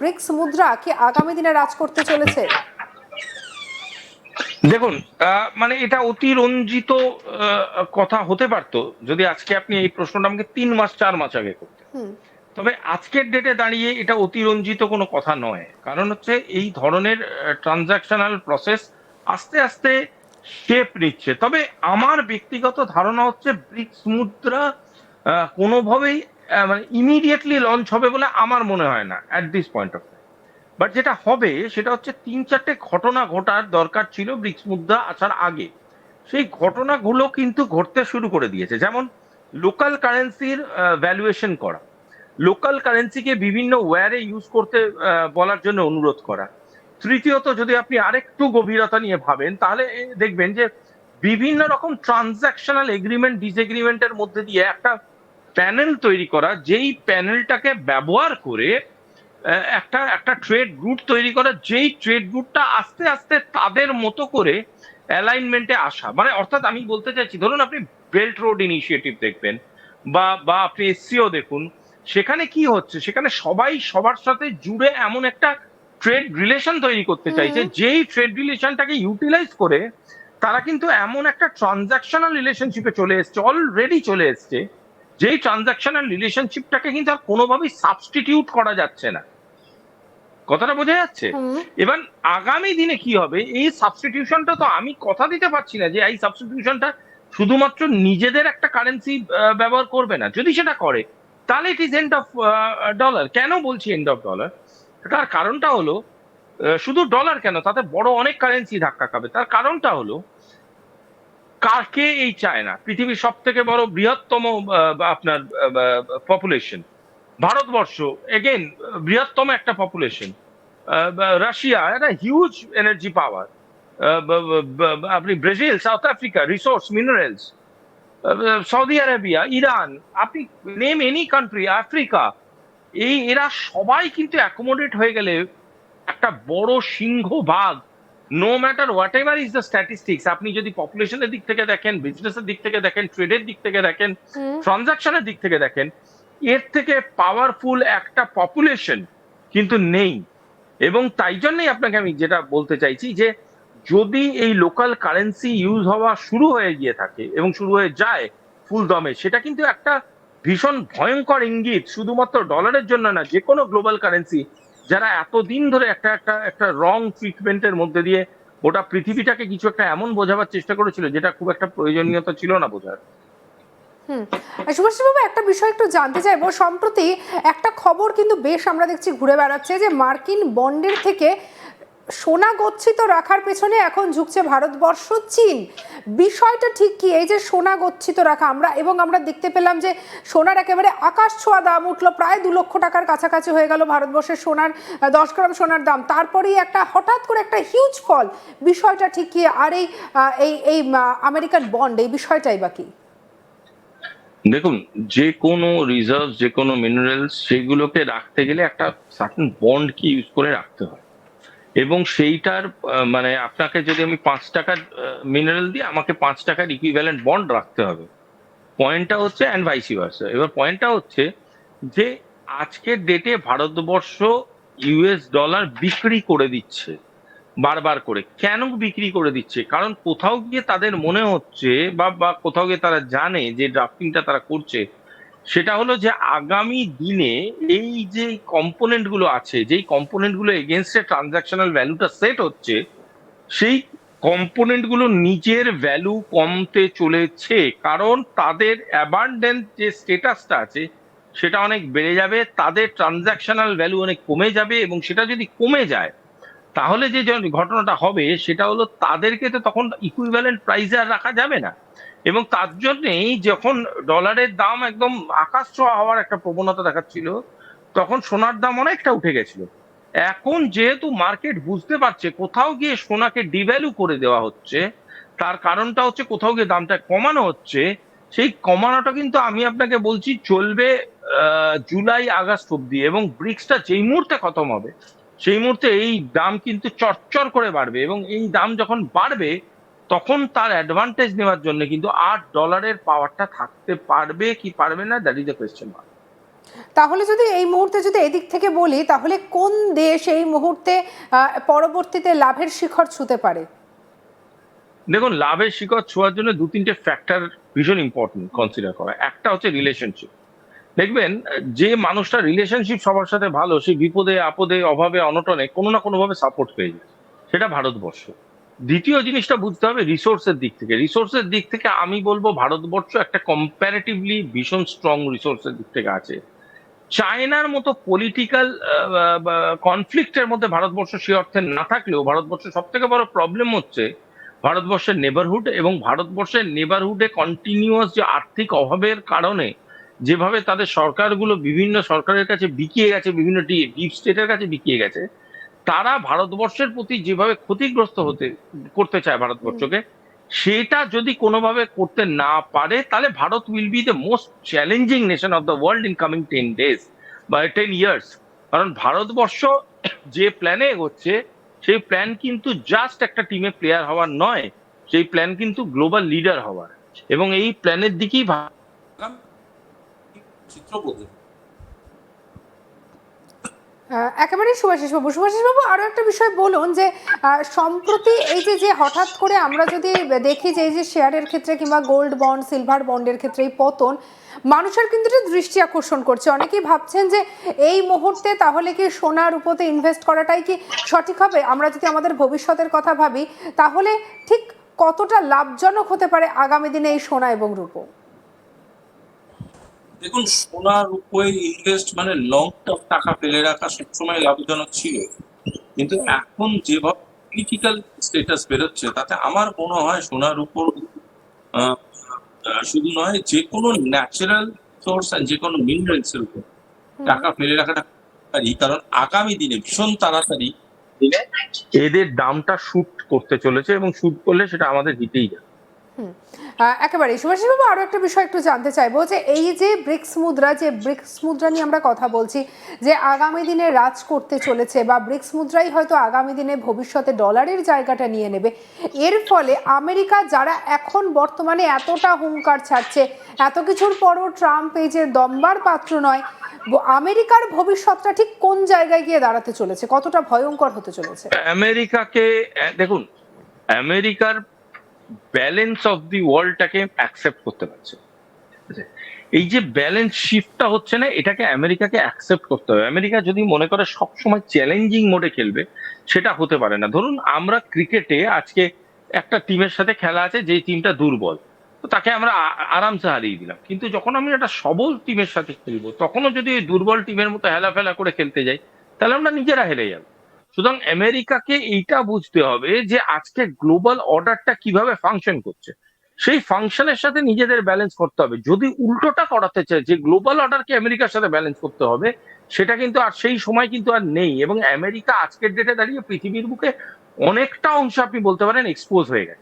Bricks মুদ্রা কি আগামী দিনে রাজ করতে চলেছে? দেখুন মানে এটা অতিরঞ্জিত কথা হতে পারতো যদি আজকে আপনি এই প্রশ্নটা আমাকে তিন মাস চার মাস আগে করতেন। তবে আজকের ডেটে দাঁড়িয়ে এটা অতিরঞ্জিত কোনো কথা নয়। কারণ হচ্ছে এই ধরনের ট্রানজাকশনাল প্রসেস আস্তে আস্তে শেপ নিচ্ছে। তবে আমার ব্যক্তিগত ধারণা হচ্ছে ব্রিক্স মুদ্রা আহ, কোনোভাবেই মানে ইমিডিয়েটলি লঞ্চ হবে বলে আমার মনে হয় না at this point of but যেটা হবে, সেটা হচ্ছে তিন চারটে ঘটনা ঘটার দরকার ছিল ব্রিক্স মুদ্রা আসার আগে। সেই ঘটনাগুলো কিন্তু ঘটতে শুরু করে দিয়েছে। যেমন লোকাল কারেন্সির ভ্যালুয়েশন করা। লোকাল কারেন্সিকে বিভিন্ন ওয়ারে ইউজ করতে বলার জন্য অনুরোধ করা। তৃতীয়ত, যদি আপনি আরেকটু গভীরতা নিয়ে ভাবেন, তাহলে দেখবেন যে বিভিন্ন রকম ট্রানজাকশনাল এগ্রিমেন্ট ডিসএগ্রিমেন্টের মধ্যে দিয়ে একটা প্যানেল তৈরি করা যেই প্যানেলটাকে ব্যবহার করে একটা একটা ট্রেড রুট তৈরি করা যেই ট্রেড রুটটা আস্তে আস্তে তাদের মতো করে অ্যালাইনমেন্টে আসা। মানে অর্থাৎ আমি বলতে চাইছি ধরুন আপনি বেল্ট রোড ইনিশিয়েটিভ দেখবেন বা বা আপনি এসসিও দেখুন সেখানে কি হচ্ছে? সেখানে সবাই সবার সাথে জুড়ে এমন একটা ট্রেড রিলেশন তৈরি করতে চাইছে যেই ট্রেড রিলেশনটাকে ইউটিলাইজ করে তারা কিন্তু এমন একটা ট্রানজাকশনাল রিলেশনশিপে চলে এসছে অলরেডি চলে এসছে যেই ট্রানজাকশনাল রিলেশনশিপটাকে কিন্তু আর কোনোভাবেই সাবস্টিটিউট করা যাচ্ছে না। কথাটা বোঝা যাচ্ছে? এবার আগামী দিনে কি হবে? এই সাবস্টিটিউশনটা তো আমি কথা দিতে পারছি না যে এই সাবস্টিটিউশনটা শুধুমাত্র নিজেদের একটা কারেন্সি ব্যবহার করবে না। যদি সেটা করে তাহলে it is end of dollar কেন বলছি এন্ড অফ ডলার তার কারণটা হলো শুধু ডলার কেন তাতে বড় অনেক কারেন্সি ধাক্কা খাবে। তার কারণটা হলো কাকে এই চায় না? পৃথিবীর সব থেকে বড় বৃহত্তম আপনার পপুলেশন ভারতবর্ষ এগেন বৃহত্তম একটা পপুলেশন রাশিয়া, একটা হিউজ এনার্জি পাওয়ার আপনি Brazil, South Africa resource minerals Saudi Arabia, Iran, আপনি নেম এনি কান্ট্রি আফ্রিকা, এই, এরা সবাই কিন্তু অ্যাকোমোডেট হয়ে গেলে একটা বড় সিংহ ভাগ no matter whatever is the statistics আপনি যদি পপুলেশনের দিক থেকে দেখেন বিজনেসের দিক থেকে দেখেন ট্রেডের দিক থেকে দেখেন ট্রানজাকশনের দিক থেকে দেখেন এর থেকে পাওয়ারফুল একটা পপুলেশন কিন্তু নেই। এবং তাই জন্যই আপনাকে আমি যেটা বলতে চাইছি যে যদি এই লোকাল কারেন্সি ইউজ হওয়া শুরু হয়ে গিয়ে থাকে এবং শুরু হয়ে যায় ফুল দমে সেটা কিন্তু একটা ভীষণ ভয়ঙ্কর ইঙ্গিত শুধুমাত্র ডলারের জন্য না যে কোনো গ্লোবাল কারেন্সি যারা এতদিন ধরে একটা একটা একটা রং ট্রিটমেন্টের মধ্যে দিয়ে গোটা পৃথিবীটাকে কিছু একটা এমন বোঝাবার চেষ্টা করেছিল, যেটা খুব একটা প্রয়োজনীয়তা ছিল না বোঝার হুম। সুভাষী বাবু একটা বিষয় একটু জানতে চাইব। সম্প্রতি একটা খবর কিন্তু বেশ আমরা দেখছি ঘুরে বেড়াচ্ছে যে মার্কিন বন্ডের থেকে সোনা গচ্ছিত রাখার পেছনে এখন ঝুঁকছে ভারতবর্ষ, চীন। বিষয়টা ঠিক কি? এই যে সোনা গচ্ছিত রাখা, আমরা এবং আমরা দেখতে পেলাম যে সোনার একেবারে আকাশ ছোঁয়া দাম উঠল, প্রায় দু লক্ষ টাকার কাছাকাছি হয়ে গেল ভারতবর্ষের সোনার দশ গ্রাম সোনার দাম। তারপরেই একটা হঠাৎ করে একটা হিউজ ফল বিষয়টা ঠিক কি? আর এই এই এই আমেরিকান বন্ড এই বিষয়টাই বা কি? দেখুন, যে কোনো রিজার্ভ যে কোনো মিনারেলস সেগুলোকে রাখতে গেলে একটা সার্টেন বন্ড কি ইউজ করে রাখতে হয়। এবং সেইটার মানে আপনাকে যদি আমি পাঁচ টাকার মিনারেল দিই আমাকে পাঁচ টাকার ইকুইভ্যালেন্ট বন্ড রাখতে হবে। পয়েন্টটা হচ্ছে অ্যান্ড ভাইসি ভার্সা এবার পয়েন্টটা হচ্ছে যে আজকের ডেটে ভারতবর্ষ ইউএস ডলার বিক্রি করে দিচ্ছে। বারবার করে। কেন বিক্রি করে দিচ্ছে? কারণ কোথাও গিয়ে তাদের মনে হচ্ছে বা বা কোথাও গিয়ে তারা জানে যে ড্রাফটিংটা তারা করছে। সেটা হলো যে আগামী দিনে এই যে কম্পোনেন্টগুলো আছে, যেই কম্পোনেন্টগুলো এগেনস্টে ট্রানজাকশনাল ভ্যালুটা সেট হচ্ছে, সেই কম্পোনেন্টগুলো নিজের ভ্যালু কমতে চলেছে। কারণ তাদের অ্যাবান্ডেন্ট যে স্টেটাসটা আছে, সেটা অনেক বেড়ে যাবে, তাদের ট্রানজাকশনাল ভ্যালু অনেক কমে যাবে এবং সেটা যদি কমে যায়, তাহলে যে ঘটনাটা হবে, সেটা হলো তাদেরকে তো তখন ইকুইভ্যালেন্ট প্রাইসে আর রাখা যাবে না। এবং তার জন্যেই যখন ডলারের দাম একদম আকাশ ছোঁয়া হওয়ার একটা প্রবণতা দেখাচ্ছিল, তখন সোনার দাম অনেকটা উঠে গেছিল। এখন যেহেতু মার্কেট বুঝতে পারছে কোথাও গিয়ে সোনাকে ডিভ্যালু করে দেওয়া হচ্ছে, তার কারণটা হচ্ছে কোথাও গিয়ে দামটা কমানো হচ্ছে, সেই কমানোটা কিন্তু আমি আপনাকে বলছি চলবে জুলাই, আগস্ট অব্দি এবং ব্রিক্সটা যেই মুহূর্তে খতম হবে, সেই মুহূর্তে এই দাম কিন্তু চরচর করে বাড়বে এবং এই দাম যখন বাড়বে তখন তার অ্যাডভান্টেজ নেওয়ার জন্য কিন্তু আট ডলারের পাওয়ারটা থাকতে পারবে কি পারবে না that is the question mark তাহলে যদি এই মুহূর্তে যদি এদিক থেকে বলি তাহলে কোন দেশ এই মুহূর্তে পরবর্তীতে লাভের শিখর ছুঁতে পারে? দেখুন লাভের শিকড় ছোঁয়ার জন্য দু তিনটে ফ্যাক্টর ভীষণ ইম্পর্টেন্ট কনসিডার করা। একটা হচ্ছে রিলেশনশিপ দেখবেন যে মানুষটা রিলেশনশিপ সবার সাথে ভালো সে বিপদে আপদে অভাবে অনটনে কোনো না কোনোভাবে সাপোর্ট পেয়ে যায়। সেটা ভারতবর্ষ। দ্বিতীয় জিনিসটা বুঝতে হবে রিসোর্সের দিক থেকে। রিসোর্সের দিক থেকে আমি বলব ভারতবর্ষ একটা কম্প্যারেটিভলি ভীষণ স্ট্রং রিসোর্সের দিক থেকে আছে। চায়নার মতো পলিটিক্যাল কনফ্লিক্টের মধ্যে ভারতবর্ষ সে অর্থে না থাকলেও ভারতবর্ষের সব থেকে বড় প্রবলেম হচ্ছে ভারতবর্ষের নেবারহুড এবং ভারতবর্ষের নেবারহুডে কন্টিনিউয়াস যে আর্থিক অভাবের কারণে যেভাবে তাদের সরকারগুলো বিভিন্ন সরকারের কাছে বিকিয়ে গেছে, বিভিন্ন ডিপ স্টেটের কাছে বিকিয়ে গেছে তারা ভারতবর্ষের প্রতি যেভাবে ক্ষতিগ্রস্ত হতে, করতে চায় ভারতবর্ষকে, সেটা যদি কোনোভাবে করতে না পারে, তাহলে Bharat will be the most challenging nation of the world in coming ten days বা টেন ইয়ার্স কারণ ভারতবর্ষ যে প্ল্যানে এগোচ্ছে, সেই প্ল্যান কিন্তু জাস্ট একটা টিমে প্লেয়ার হওয়ার নয়, সেই প্ল্যান কিন্তু গ্লোবাল লিডার হওয়ার। এবং এই প্ল্যানের দিকেই চিত্র বদলে আহ, একেবারে সুভাষিস বাবু। সুভাষিস বাবু আরও একটা বিষয় বলুন যে সম্প্রতি এই যে যে হঠাৎ করে আমরা যদি দেখি যে এই যে শেয়ারের ক্ষেত্রে কিংবা গোল্ড বন্ড সিলভার বন্ডের ক্ষেত্রে এই পতন মানুষের কিন্তু এটা দৃষ্টি আকর্ষণ করছে। অনেকেই ভাবছেন যে এই মুহূর্তে তাহলে কি সোনার উপতে ইনভেস্ট করাটাই কি সঠিক হবে? আমরা যদি আমাদের ভবিষ্যতের কথা ভাবি তাহলে ঠিক কতটা লাভজনক হতে পারে আগামী দিনে এই সোনা এবং রূপো? দেখুন সোনার উপরে ইনভেস্ট মানে লং টার্ম টাকা ফেলে রাখা সবসময় লাভজনক ছিল। কিন্তু এখন যেভাবে পলিটিক্যাল স্টেটাস বেরোচ্ছে তাতে আমার মনে হয় সোনার উপর শুধু নয় যে কোনো ন্যাচারাল সোর্স যে কোনো মিনারেলস এর উপর টাকা ফেলে রাখাটা পারি কারণ আগামী দিনে ভীষণ তাড়াতাড়ি এদের দামটা শুট করতে চলেছে এবং শুট করলে সেটা আমাদের হিতেই যাবে। একেবারে সুভাষিস বাবু আরও একটা বিষয় একটু জানতে চাইব যে এই যে ব্রিক্স মুদ্রা, যে ব্রিক্স মুদ্রা নিয়ে আমরা কথা বলছি, যে আগামী দিনে রাজ করতে চলেছে বা ব্রিক্স মুদ্রাই হয়তো আগামী দিনে ভবিষ্যতে ডলারের জায়গাটা নিয়ে নেবে, এর ফলে আমেরিকা যারা এখন বর্তমানে এতটা হুঙ্কার ছাড়ছে, এত কিছুর পরও ট্রাম্প এই যে দম্বার পাত্র নয় আমেরিকার ভবিষ্যৎটা ঠিক কোন জায়গায় গিয়ে দাঁড়াতে চলেছে? কতটা ভয়ঙ্কর হতে চলেছে? আমেরিকাকে দেখুন, আমেরিকার ব্যালেন্স অফ দি ওয়ার্ল্ডটাকে অ্যাকসেপ্ট করতে পারছে। এই যে ব্যালেন্স শিফটটা হচ্ছে না, এটাকে আমেরিকাকে অ্যাকসেপ্ট করতে হবে। আমেরিকা যদি মনে করে সবসময় চ্যালেঞ্জিং মোডে খেলবে, সেটা হতে পারে না। ধরুন, আমরা ক্রিকেটে আজকে একটা টিমের সাথে খেলা আছে যে টিমটা দুর্বল। তো তাকে আমরা আরামসে হারিয়ে দিলাম। কিন্তু যখন আমি একটা সবল টিমের সাথে খেলব, তখনও যদি ওই দুর্বল টিমের মতো হেলাফেলা করে খেলতে যাই, তাহলে আমরা নিজেরা হেরে যাব। সুতরাং আমেরিকাকে এইটা বুঝতে হবে যে আজকে গ্লোবাল অর্ডারটা কীভাবে ফাংশন করছে। সেই ফাংশনের সাথে নিজেদের ব্যালেন্স করতে হবে। যদি উল্টোটা করাতে চায়, যে গ্লোবাল অর্ডারকে আমেরিকার সাথে ব্যালেন্স করতে হবে, সেটা কিন্তু আর সেই সময় কিন্তু আর নেই। এবং আমেরিকা আজকের ডেটে দাঁড়িয়ে পৃথিবীর বুকে অনেকটা অংশ আপনি বলতে পারেন এক্সপোজ হয়ে গেছে।